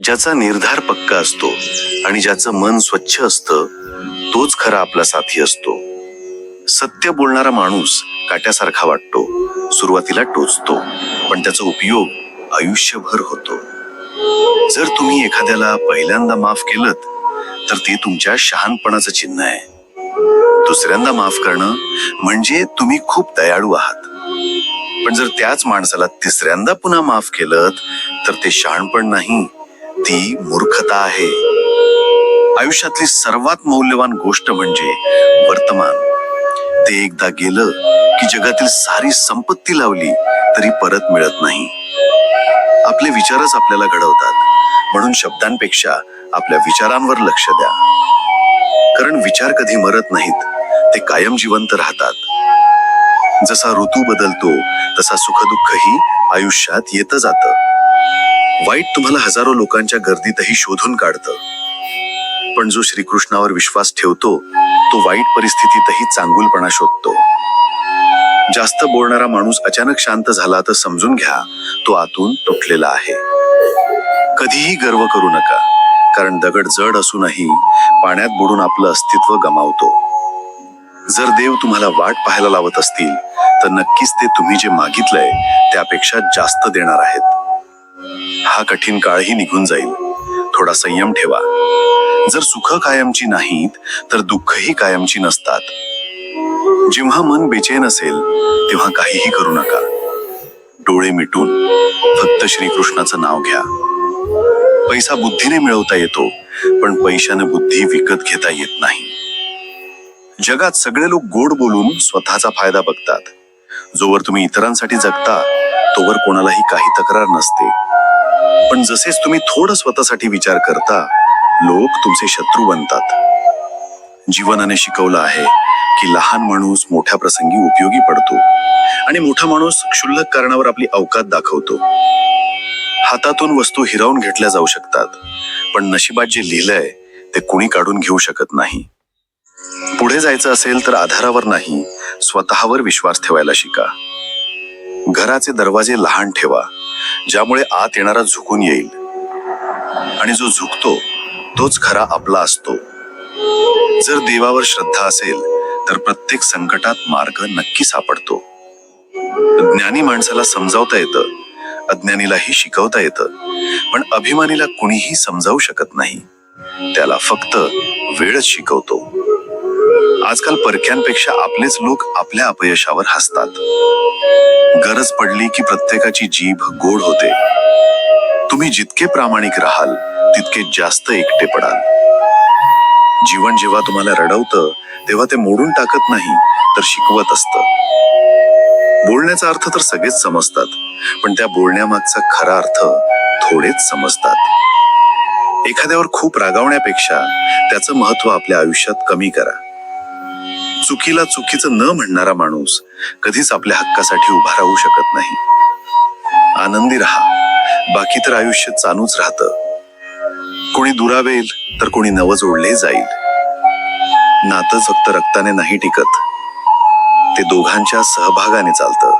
ज्याचा निर्धार पक्का असतो आणि ज्याचं मन स्वच्छ असतं तोच खरा आपला साथी असतो. सत्य बोलणारा माणूस काट्यासारखा वाटतो सुरुवातीला टोचतो पण त्याचा उपयोग आयुष्यभर होतो. जर तुम्ही एखाद्याला पहिल्यांदा माफ केलं तर ते तुमच्या शहाणपणाचं चिन्ह आहे. दुसऱ्यांदा माफ करणं म्हणजे तुम्ही खूप दयाळू आहात. पण जर त्याच माणसाला तिसऱ्यांदा पुन्हा माफ केलं तर ते शहाणपण नाही ती मूर्खता आहे. आयुष्यातली सर्वात मौल्यवान गोष्ट म्हणजे वर्तमान. ते एकदा गेलं की जगातील सारी संपत्ती लावली तरी परत मिळत नाही. आपले विचारच आपल्याला घडवतात. म्हणून शब्दांपेक्षा आपल्या विचारांवर लक्ष द्या. कारण विचार कधी मरत नाहीत ते कायम जिवंत राहतात. जसा ऋतू बदलतो तसा सुखदुःखही आयुष्यात येतं जातं. वाईट तुम्हाला हजारो लोकांच्या गर्दीतही शोधून काढतं. पण जो श्रीकृष्णावर विश्वास ठेवतो तो वाईट परिस्थितीतही चांगुलपणा शोधतो. जास्त बोलणारा माणूस अचानक शांत झाला तर समजून घ्या तो आतून तुटलेला आहे. कधीही गर्व करू नका कारण दगड जड असूनही पाण्यात बुडून आपलं अस्तित्व गमावतो. जर देव तुम्हाला वाट पाहायला लावत असतील तर नक्कीच ते तुम्ही जे मागितलंय त्यापेक्षा जास्त देणार आहेत. हा कठीण काळही निघून जाईल. थोडा संयम ठेवा. जर सुख कायमची नाहीत तर दुःखही कायमची नसतात. जेव्हा मन बेचैन असेल तेव्हा काहीही करू नका. डोळे मिटून फक्त श्रीकृष्णाचं नाव घ्या. पैसा बुद्धीने मिळवता येतो पण पैशाने बुद्धी विकत घेता येत नाही. जगात सगळे लोक गोड बोलून स्वतःचा फायदा बघतात. जोवर तुम्ही इतरांसाठी जगता तोवर कोणालाही काही तक्रार नसते. पण जसेच तुम्ही थोडं स्वतःसाठी विचार करता लोक तुमचे शत्रू बनतात. जीवनाने शिकवलं आहे की लहान माणूस मोठ्या प्रसंगी उपयोगी पडतो आणि मोठा माणूस क्षुल्लक कारणावर आपली अवकात दाखवतो. हातातून वस्तू हिरावून घेतल्या जाऊ शकतात पण नशिबात जे लिहिलंय ते कुणी काढून घेऊ शकत नाही. पुढे जायचं असेल तर आधारावर नाही स्वतःवर विश्वास ठेवायला शिका. घराचे दरवाजे लहान ठेवा. ज्यामुळे आत येणारा झुकून येईल. आणि जो झुकतो तोच खरा आपला असतो. जर देवावर श्रद्धा असेल तर प्रत्येक संकटात मार्ग नक्की सापडतो. ज्ञानी माणसाला समजावता येतं अज्ञानीलाही शिकवता येतं पण अभिमानीला कुणीही समजावू शकत नाही. त्याला फक्त वेळच शिकवतो. आजकाल परक्यांपेक्षा आपलेच लोक आपल्या अपयशावर हसतात. गरज पडली की प्रत्येकाची जीभ गोड होते. तुम्ही जितके प्रामाणिक राहाल तितके जास्त एकटे पडाल. जीवन जेव्हा तुम्हाला रडवतं तेव्हा ते मोडून टाकत नाही तर शिकवत असतं. बोलण्याचा अर्थ तर सगळेच समजतात पण त्या बोलण्यामागचा खरा अर्थ थोडेच समजतात. एखाद्यावर खूप रागावण्यापेक्षा त्याचं महत्त्व आपल्या आयुष्यात कमी करा. चुकीला चुकीचं न म्हणणारा माणूस कधीच आपल्या हक्कासाठी उभा राहू शकत नाही. आनंदी राहा. बाकी तर आयुष्य चालूच राहतं. कोणी दुरावेल तर कोणी नव जोडले जाईल. नातं फक्त रक्ताने नाही टिकत. ते दोघांच्या सहभागाने चालतं.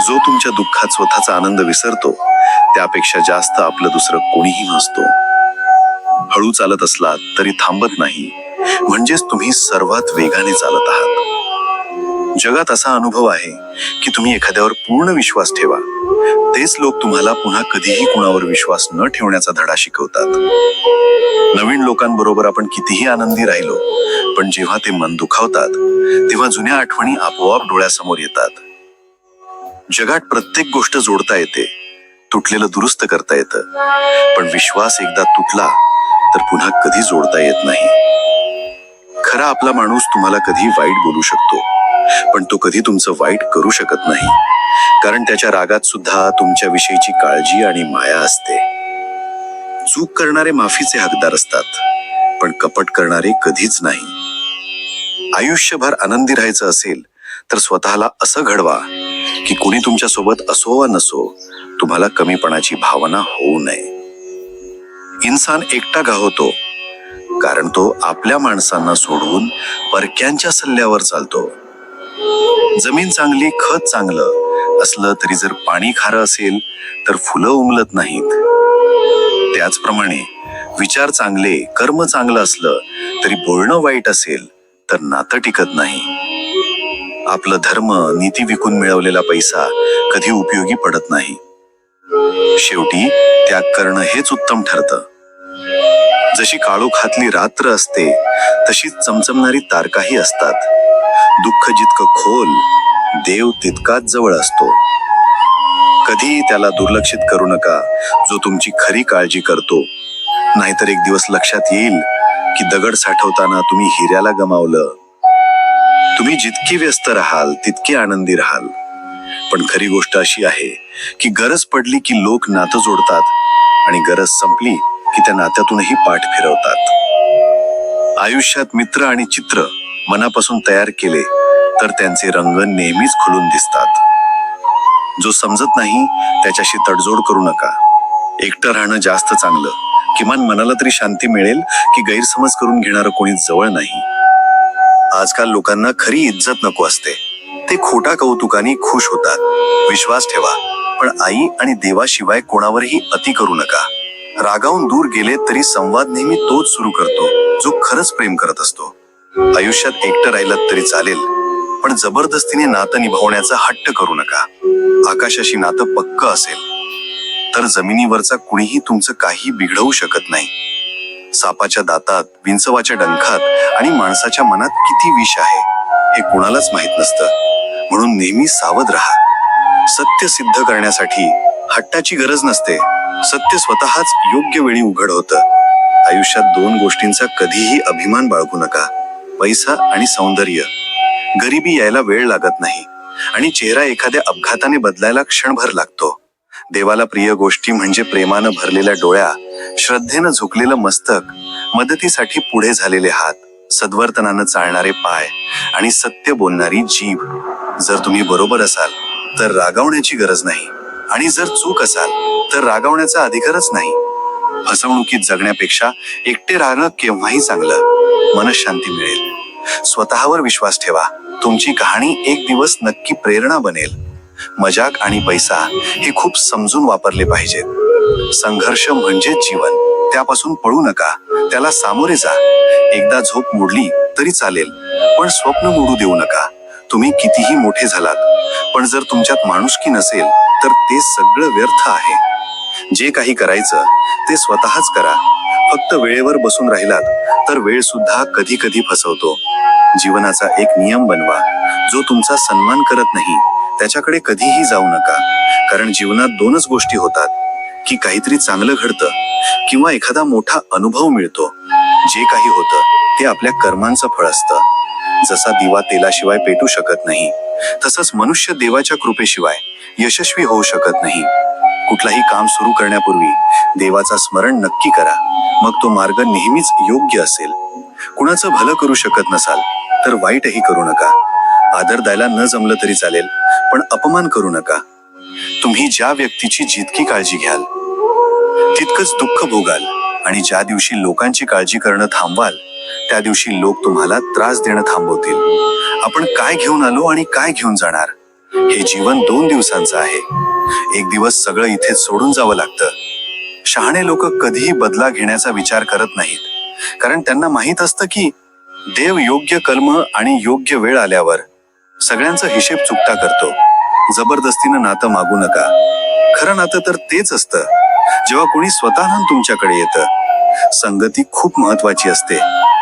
जो तुमच्या दुःखात स्वतःचा आनंद विसरतो त्यापेक्षा जास्त आपलं दुसरं कोणीही नसतो. हळू चालत असलात तरी थांबत नाही. म्हणजेच तुम्ही सर्वात वेगाने चालत आहात. जगात असा अनुभव आहे की तुम्ही एखाद्यावर पूर्ण विश्वास ठेवा. तेच लोक तुम्हाला पुन्हा कधीही कुणावर विश्वास न ठेवण्याचा धडा शिकवतात. नवीन लोकांबरोबर आपण कितीही आनंदी राहिलो पण जेव्हा ते मन दुखावतात तेव्हा जुन्या आठवणी आपोआप डोळ्यासमोर येतात. जगात प्रत्येक गोष्ट जोडता येते तुटलेलं दुरुस्त करता येतं. पण विश्वास एकदा तुटला तर पुन्हा कधी जोडता येत नाही. खरा आपला माणूस तुम्हाला कधी वाईट बोलू शकतो. पण तो कधी तुमचं वाईट करू शकत नाही. कारण त्याच्या रागात सुद्धा तुमच्या विषयीची काळजी आणि माया असते. चूक करणारे माफीचे हकदार असतात पण कपट करणारे कधीच नाही. आयुष्यभर आनंदी राहायचं असेल तर स्वतःला असं घडवा की कुणी तुमच्यासोबत असो वा नसो तुम्हाला कमीपणाची भावना होऊ नये. इन्सान एकटा गावतो कारण तो आपल्या माणसांना सोडून परक्यांच्या सल्ल्यावर चालतो. जमीन चांगली खत चांगलं असलं तरी जर पाणी खारं असेल तर फुलं उमलत नाहीत. त्याचप्रमाणे विचार चांगले कर्म चांगलं असलं तरी बोलणं वाईट असेल तर नातं टिकत नाही. आपलं धर्म नीती विकून मिळवलेला पैसा कधी उपयोगी पडत नाही. शेवटी त्याग करणं हेच उत्तम ठरतं. जशी काळोखातली रात्र असते तशीच चमचमणारी तारकाही असतात. दुःख जितकं खोल देव तितकाच जवळ असतो. कधीही त्याला दुर्लक्षित करू नका जो तुमची खरी काळजी करतो. नाहीतर एक दिवस लक्षात येईल की दगड साठवताना तुम्ही हिऱ्याला गमावलं. तुम्ही जितकी व्यस्त राहाल तितकी आनंदी राहाल. पण खरी गोष्ट अशी आहे की गरज पडली की लोक नातं जोडतात आणि गरज संपली की त्या नात्यातूनही पाठ फिरवतात. आयुष्यात मित्र आणि चित्र मनापासून तयार केले तर त्यांचे रंग नेहमीच खुलून दिसतात. जो समजत नाही त्याच्याशी तडजोड करू नका. एकटं राहणं जास्त चांगलं. किमान मनाला तरी शांती मिळेल की गैरसमज करून घेणारं कोणी जवळ नाही. आजकाल लोकांना खरी इज्जत नको असते. ते खोटा कौतुकाने खुश होतात. विश्वास ठेवा. पण आई आणि देवाशिवाय कोणावरही अति करू नका. रागावून दूर गेले तरी संवाद नेहमी तोच सुरू करतो जो खरंच प्रेम करत असतो. आयुष्यात एकटं राहिलात तरी चालेल पण जबरदस्तीने नातं निभावण्याचा हट्ट करू नका. आकाशाशी नातं पक्क असेल तर जमिनीवरचा कुणीही तुमचं काही बिघडवू शकत नाही. सापाच्या दातात विंचवाच्या डंखात आणि माणसाच्या मनात किती विष आहे हे कुणालाच माहीत नसतं. म्हणून नेहमी सावध राहा. सत्य सिद्ध करण्यासाठी हट्टाची गरज नसते. सत्य स्वतःच योग्य वेळी उघड होतं आयुष्यात दोन गोष्टींचा कधीही अभिमान बाळगू नका. पैसा आणि सौंदर्य. गरिबी यायला वेळ लागत नाही आणि चेहरा एखाद्या अपघाताने बदलायला क्षणभर लागतो. देवाला प्रिय गोष्टी म्हणजे प्रेमानं भरलेल्या डोळ्या श्रद्धेनं झुकलेलं मस्तक मदतीसाठी पुढे झालेले हात सद्वर्तनानं चालणारे पाय आणि सत्य बोलणारी जीभ. जर तुम्ही बरोबर असाल तर रागावण्याची गरज नाही आणि जर चूक असाल तर रागावण्याचा अधिकारच नाही. फसवणुकीत जगण्यापेक्षा एकटे राहणं केव्हाही चांगलं. मनशांती मिळेल. स्वतःवर विश्वास ठेवा. तुमची कहाणी एक दिवस नक्की प्रेरणा बनेल. मजाक आणि पैसा हे खूप समजून वापरले पाहिजेत. संघर्ष म्हणजे जीवन. त्यापासून पळू नका. त्याला सामोरे जा. एकदा झोप मोडली तरी चालेल. पण स्वप्न मोडू देऊ नका. तुम्ही कितीही मोठे झालात. पण जर तुमच्यात माणुसकी नसेल तर ते सगळं व्यर्थ आहे. जे काही करायचं ते स्वतःच करा. फक्त वेळेवर बसून राहिलात तर वेळ सुद्धा कधी कधी फसवतो. जीवनाचा एक नियम बनवा. जो तुमचा सन्मान करत नाही त्याच्याकडे कधीही जाऊ नका. कारण जीवनात दोनच गोष्टी होतात. की काहीतरी चांगलं घडतं किंवा एखादा मोठा अनुभव मिळतो. जे काही होतं ते आपल्या कर्मांचं फळ असतं. जसा दिवा तेलाशिवाय पेटू शकत नाही तसंच मनुष्य देवाच्या कृपेशिवाय यशस्वी होऊ शकत नाही. कुठलाही काम सुरू करण्यापूर्वी देवाचा स्मरण नक्की करा. मग तो मार्ग नेहमीच योग्य असेल. कुणाचं भलं करू शकत नसाल तर वाईटही करू नका. आदर द्यायला न जमलं तरी चालेल पण अपमान करू नका. तुम्ही ज्या व्यक्तीची जितकी काळजी घ्याल तितकंच दुःख भोगाल आणि ज्या दिवशी लोकांची काळजी करणं थांबवाल त्या दिवशी लोक तुम्हाला त्रास देणं थांबवतील. आपण काय घेऊन आलो आणि काय घेऊन जाणार? हे जीवन दोन दिवसांचं आहे. एक दिवस सगळं इथे सोडून जावं लागतं. शहाणे लोक कधीही बदला घेण्याचा विचार करत नाहीत. कारण त्यांना माहीत असतं की देव योग्य कर्म आणि योग्य वेळ आल्यावर सगळ्यांचा हिशेब चुकता करतो. जबरदस्तीनं नातं मागू नका. खरं नातं तर तेच असतं. जेव्हा कोणी स्वतःहून तुमच्याकडे येतं संगती खूप महत्वाची असते.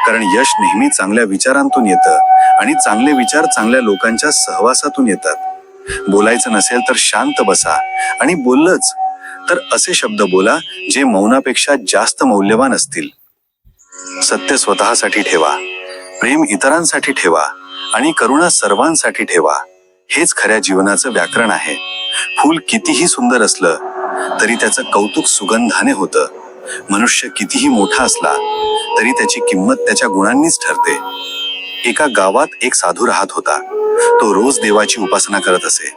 कारण यश नेहमी चांगल्या विचारांतून येतं आणि चांगले विचार चांगल्या लोकांच्या सहवासातून येतात. बोलायचं नसेल तर शांत बसा. आणि बोललंच. तर असे शब्द बोला जे मौनापेक्षा जास्त मौल्यवान असतील. सत्य स्वतःसाठी ठेवा. प्रेम इतरांसाठी ठेवा. आणि करुणा सर्वांसाठी ठेवा. हेच खऱ्या जीवनाचं व्याकरण आहे. फूल कितीही सुंदर असलं तरी त्याचं कौतुक सुगंधाने होतं. मनुष्य कितीही मोठा असला तरी त्याची किंमत त्याच्या गुणांनीच ठरते. एका गावात एक साधू राहत होता. तो रोज देवाची उपासना करत असे.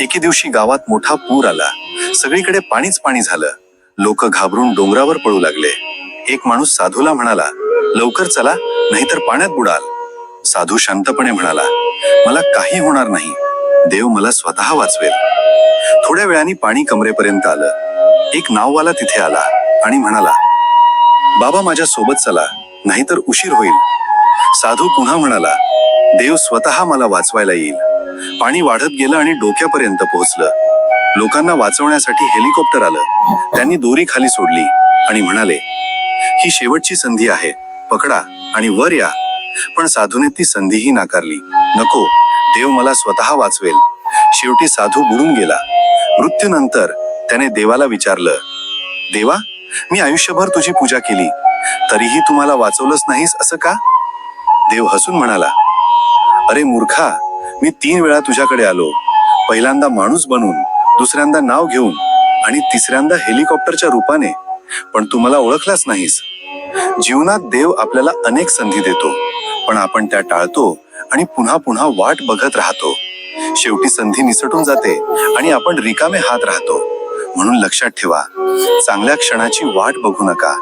एके दिवशी गावात मोठा पूर आला. सगळीकडे पाणीच पाणी झालं. लोक घाबरून डोंगरावर पळू लागले. एक माणूस साधूला म्हणाला लवकर चला नाहीतर पाण्यात बुडाल. साधू शांतपणे म्हणाला मला काही होणार नाही. देव मला स्वतः वाचवेल. थोड्या वेळाने पाणी कमरेपर्यंत आलं. एक नाववाला तिथे आला आणि म्हणाला बाबा माझ्या सोबत चला नाहीतर उशीर होईल. साधू पुन्हा म्हणाला देव स्वतः मला वाचवायला येईल. पाणी वाढत गेलं आणि डोक्यापर्यंत पोहोचलं. लोकांना वाचवण्यासाठी हेलिकॉप्टर आलं. त्यांनी दोरी खाली सोडली आणि म्हणाले ही शेवटची संधी आहे. पकडा आणि वर या. पण साधूने ती संधीही नाकारली. नको. देव मला स्वतः वाचवेल. शेवटी साधू बुडून गेला. मृत्यूनंतर त्याने देवाला विचारलं देवा मी आयुष्यभर तुझी पूजा केली. तरीही तुम्हाला वाचवलंच नाहीस असं का? देव हसून म्हणाला अरे मूर्खा मी तीन वेळा तुझ्याकडे आलो. पहिल्यांदा माणूस बनून दुसऱ्यांदा नाव घेऊन आणि तिसऱ्यांदा हेलिकॉप्टरच्या रूपाने. पण तू मला ओळखलाच नाहीस. जीवनात देव आपल्याला अनेक संधी देतो पण आपण त्या टाळतो आणि पुन्हा पुन्हा वाट बघत राहतो. शेवटी संधी निसटून जाते आणि आपण रिकामे हात राहतो. म्हणून लक्षात ठेवा चांगल्या क्षणाची वाट बघू नका.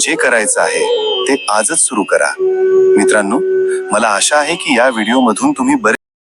जे करायचं आहे ते आजच सुरू करा. मित्रांनो मला आशा आहे की या व्हिडिओमधून तुम्ही बरे